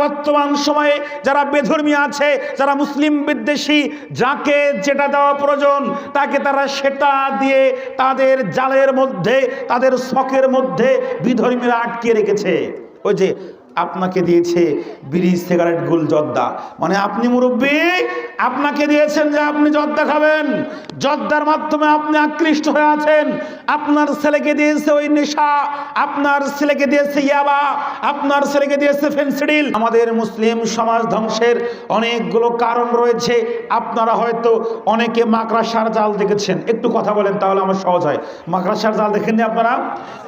বর্তমান সময়ে যারা বেধর্মী আছে, যারা মুসলিম বিদ্বেষী, যাকে যেটা দেওয়া প্রয়োজন, তাকে তারা সেটা দিয়ে তাদের জালের মধ্যে, তাদের শখের মধ্যে বিধর্মীরা আটকে রেখেছে। ওই যে আপনাকে দিয়েছে বিড়ি, সিগারেট গুল জর্দা মানে আপনি মুরব্বী আপনাকে দিয়েছেন যে আপনি জর্দা খাবেন। জর্দার মাধ্যমে আপনি আকৃষ্ট হয়ে আছেন। আপনার ছেলেকে দিয়েছে ওই নেশা, আপনার ছেলেকে দিয়েছে ইয়াবা, আপনার ছেলেকে দিয়েছে ফেন্সিডিল। আমাদের মুসলিম সমাজ ধ্বংসের অনেকগুলো কারণ রয়েছে। আপনারা হয়তো অনেকে মাকড়াসার জাল দেখেছেন। একটু কথা বলেন তাহলে আমার সহজ হয়। মাকড়াসার জাল দেখেননি আপনারা?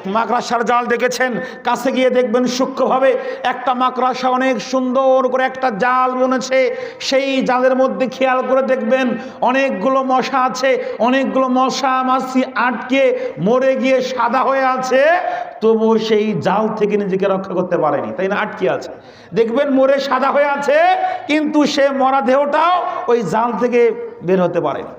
মাকড়াসার জাল দেখেছেন? কাছে গিয়ে দেখবেন সূক্ষ্মভাবে একটা মাকড়াসা অনেক সুন্দর করে একটা জাল বনেছে। সেই জালের মধ্যে খেয়াল করে দেখবেন অনেকগুলো মশা আছে, অনেকগুলো মশা মাছি আটকে মরে গিয়ে সাদা হয়ে আছে, তবুও সেই জাল থেকে নিজেকে রক্ষা করতে পারেনি, তাই না? আটকে আছে। দেখবেন মরে সাদা হয়ে আছে, কিন্তু সে মরা দেহটাও ওই জাল থেকে বের হতে পারেনি।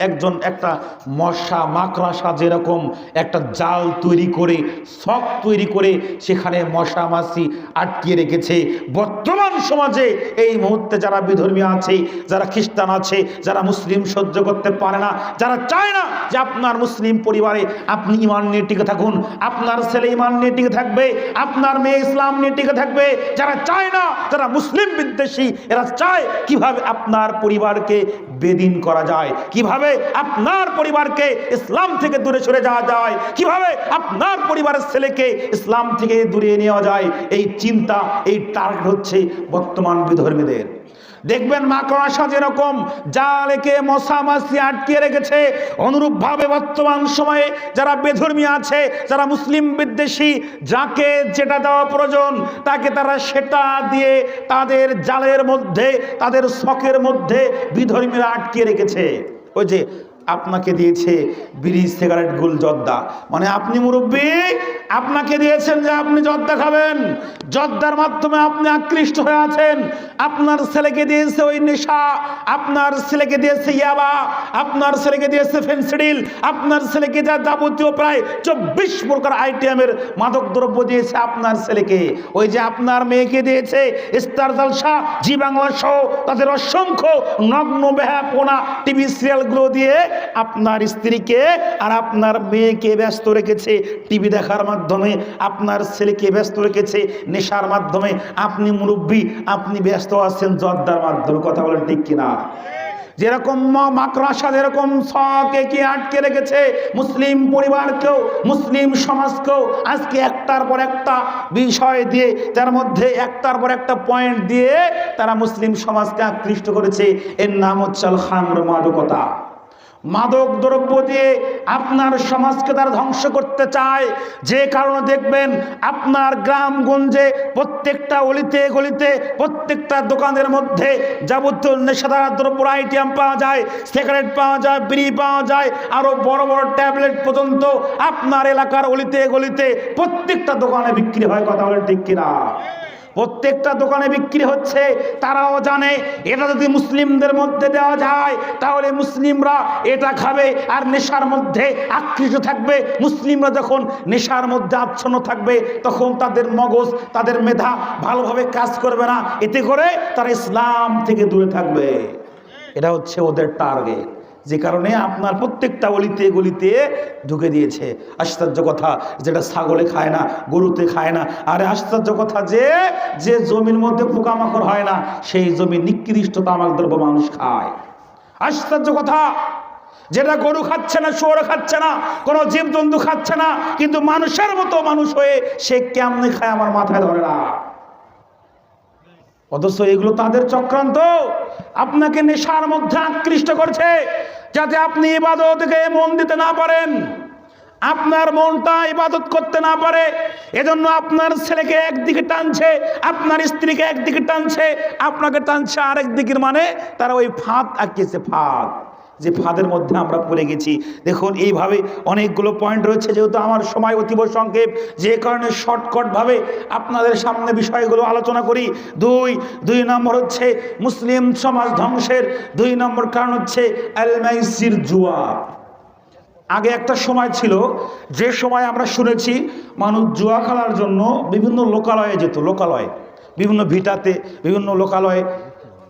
একজন একটা মশা মাকড়াসা যেরকম একটা জাল তৈরি করে শখ তৈরি করে, সেখানে মশা মাছি আটকিয়ে রেখেছে। বর্তমান সমাজে এই মুহূর্তে যারা বিধর্মী আছে, যারা খ্রিস্টান আছে, যারা মুসলিম সহ্য করতে পারে না, যারা চায় না যে আপনার মুসলিম পরিবারে আপনি ইমান নিয়ে টিকে থাকুন, আপনার ছেলে ইমান নিয়ে টিকে থাকবে, আপনার মেয়ে ইসলাম নিয়ে টিকে থাকবে, যারা চায় না, যারা মুসলিম বিদ্বেষী, এরা চায় কীভাবে আপনার পরিবারকে বেদিন করা যায়। কীভাবে আপনার পরিবারকে ইসলাম থেকে দূরে সরে যাওয়া যায়? কীভাবে আপনার পরিবারের ছেলেকে ইসলাম থেকে দূরে নেওয়া যায়? এই চিন্তা, এই টার্গেট হচ্ছে বর্তমান বিধর্মীদের। দেখবেন মাকড়াসা যেরকম, জালেকে মশা মাছি আটকিয়ে রেখেছে। অনুরূপভাবে বর্তমান সময়ে যারা বেধর্মী আছে, যারা মুসলিম বিদ্বেষী, যাকে যেটা দেওয়া প্রয়োজন, তাকে তারা সেটা দিয়ে তাদের জালের মধ্যে, তাদের শখের মধ্যে বিধর্মীরা আটকিয়ে রেখেছে। ওই যে আপনাকে দিয়েছে বিড়ি, সিগারেট গুল জর্দা মানে আপনি মুরব্বী আপনাকে দিয়েছেন যে আপনি জর্দা খাবেন। জর্দার মাধ্যমে আপনি আকৃষ্ট হয়ে আছেন। আপনার ছেলেকে দিয়েছে ওই নেশা, আপনার ছেলেকে দিয়েছে ইয়াবা, আপনার ছেলেকে দিয়েছে ফেন্সিডিল, আপনার ছেলেকে যা যাবতীয় প্রায় চব্বিশ প্রকার আইটেমের মাদক দ্রব্য দিয়েছে আপনার ছেলেকে। ওই যে আপনার মেয়েকে দিয়েছে স্টার জলসা, জি বাংলা সহ তাদের অসংখ্য নগ্ন বেহাপোনা টিভি সিরিয়ালগুলো দিয়ে আপনার স্ত্রীকে আর আপনার মেয়েকে ব্যস্ত রেখেছে। টিভি দেখার মাধ্যমে আপনার ছেলেকে ব্যস্ত রেখেছে, নেশার মাধ্যমে। আপনি মুরব্বী, আপনি ব্যস্ত আছেন জর্দার মাধ্যমে। কথা বলেন ঠিক কিনা? যেরকম মাকড়াসা, যেরকম শখে কি আটকে রেখেছে মুসলিম পরিবারকেও, মুসলিম সমাজকেও, আজকে একটার পর একটা বিষয় দিয়ে, তার মধ্যে একটার পর একটা পয়েন্ট দিয়ে তারা মুসলিম সমাজকে আকৃষ্ট করেছে। এর নাম হচ্ছে খামর মাদকতা। মাদক দ্রব্য দিয়ে আপনার সমাজকে তারা ধ্বংস করতে চায়। যে কারণে দেখবেন আপনার গ্রামগঞ্জে প্রত্যেকটা অলিতে গলিতে, প্রত্যেকটা দোকানের মধ্যে যাবতীয় নেশাদার দ্রব্য আইটেম পাওয়া যায়, সিগারেট পাওয়া যায়, বিড়ি পাওয়া যায় আরও বড় বড় ট্যাবলেট পর্যন্ত আপনার এলাকার অলিতে গলিতে প্রত্যেকটা দোকানে বিক্রি হয়, কথা বলে ঠিক কিনা? প্রত্যেকটা দোকানে বিক্রি হচ্ছে, তারাও জানে, এটা যদি মুসলিমদের মধ্যে দেওয়া যায়, তাহলে মুসলিমরা এটা খাবে আর নেশার মধ্যে আকৃষ্ট থাকবে। মুসলিমরা যখন নেশার মধ্যে আচ্ছন্ন থাকবে, তখন তাদের মগজ, তাদের মেধা ভালোভাবে কাজ করবে না। এতে করে তারা ইসলাম থেকে দূরে থাকবে। এটা হচ্ছে ওদের টার্গেট। যে কারণে আপনার প্রত্যেকটা অলিতে গলিতে ঢুকে দিয়েছে। আশ্চর্য কথা, যেটা ছাগলে খায় না, গরুতে খায় না। আরে আশ্চর্য কথা যে যে জমির মধ্যে পোকামাকড় হয় না, সেই জমি নিকৃষ্ট তামাক দ্রব্য মানুষ খায়। আশ্চর্য কথা, যেটা গরু খাচ্ছে না, শুয়োর খাচ্ছে না, কোনো জীবজন্তু খাচ্ছে না, কিন্তু মানুষের মতো মানুষ হয়ে সে কেমনে খায় আমার মাথায় ধরে না? অথচ এগুলো তাদের চক্রান্ত। আপনাকে নেশার মধ্যে আকৃষ্ট করছে। যাতে আপনি ইবাদতকে মন দিতে না পারেন। আপনার মনটা ইবাদত করতে না পারে, এজন্য আপনার ছেলেকে একদিকে টানছে, আপনার স্ত্রীকে একদিকে টানছে, আপনাকে টানছে আরেক দিকের মানে তারা ওই ফাঁদ আঁকিয়েছে, ফাঁদ। যে ফাঁদের মধ্যে আমরা পড়ে গেছি। দেখুন, এইভাবে অনেকগুলো পয়েন্ট রয়েছে, যেহেতু আমার সময় অতীব সংক্ষেপ, যে কারণে শর্টকটভাবে আপনাদের সামনে বিষয়গুলো আলোচনা করি। দুই দুই নম্বর হচ্ছে মুসলিম সমাজ ধ্বংসের, দুই নম্বর কারণ হচ্ছে অ্যালমাইসির জুয়া আগে একটা সময় ছিল, যে সময় আমরা শুনেছি মানুষ জুয়া খেলার জন্য বিভিন্ন লোকালয়ে যেত, লোকালয়ে, বিভিন্ন ভিটাতে, বিভিন্ন লোকালয়ে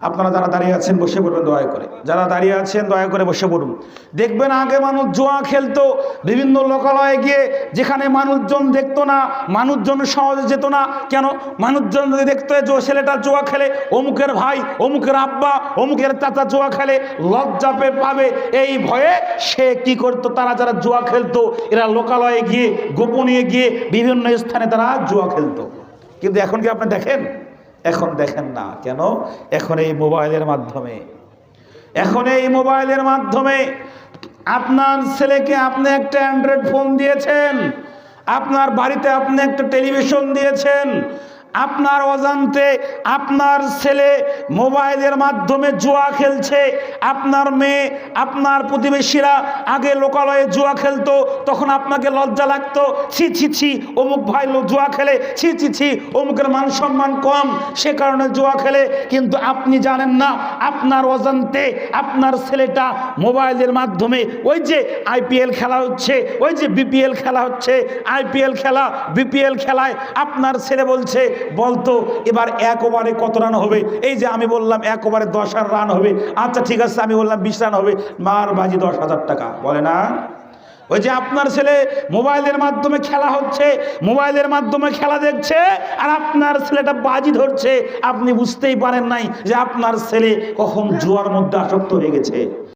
আপনারা যারা দাঁড়িয়ে আছেন, বসে পড়বেন, দয়া করে। যারা দাঁড়িয়ে আছেন, দয়া করে বসে পড়ুন। দেখবেন আগে মানুষ জোয়া খেলতো, বিভিন্ন লোকালয়ে গিয়ে যেখানে মানুষজন দেখতো না, মানুষজন সহজে যেত না। কেন? মানুষজন যদি দেখতো যে ছেলেটা জোয়া খেলে, অমুকের ভাই, অমুকের আব্বা, অমুকের চাচা জোয়া খেলে, লজ্জা পে, পাবে। এই ভয়ে সে কি করতো? তারা যারা জোয়া খেলতো, এরা লোকালয়ে গিয়ে গোপনীয় গিয়ে বিভিন্ন স্থানে তারা জুয়া খেলতো। কিন্তু এখন কি আপনি দেখেন? এখন দেখেন না। কেন? এখন এই মোবাইলের মাধ্যমে। এখন এই মোবাইলের মাধ্যমে আপনার ছেলেকে আপনি একটা অ্যান্ড্রয়েড ফোন দিয়েছেন, আপনার বাড়িতে আপনি একটা টেলিভিশন দিয়েছেন আপনার অজান্তে আপনার ছেলে মোবাইলের মাধ্যমে জুয়া খেলছে, আপনার মেয়ে, আপনার প্রতিবেশীরা আগে লোকালয়ে জুয়া খেলতো, তখন আপনাকে লজ্জা লাগতো, ছি ছি ছি, অমুক ভাই জুয়া খেলে, ছি ছি ছি, অমুকের মান সম্মান কম, সে কারণে জুয়া খেলে, কিন্তু আপনি জানেন না, আপনার অজান্তে আপনার ছেলেটা মোবাইলের মাধ্যমে ওই যে আইপিএল খেলা হচ্ছে, ওই যে বিপিএল খেলা হচ্ছে, আইপিএল খেলা, বিপিএল খেলায় আপনার ছেলে বলছে বলতো এবার এক ওভারে কত রান হবে? এই যে আমি বললাম এক ওভারে দশ রান হবে। আচ্ছা ঠিক আছে, আমি বললাম বিশ রান হবে। মার বাজি দশ হাজার টাকা। বলে না? ওই যে আপনার ছেলে মোবাইলের মাধ্যমে খেলা হচ্ছে, মোবাইলের মাধ্যমে খেলা দেখছে, আর আপনার ছেলেটা বাজি ধরছে। আপনি বুঝতেই পারেন নাই যে আপনার ছেলে কখন জুয়ার মধ্যে আসক্ত হয়ে গেছে।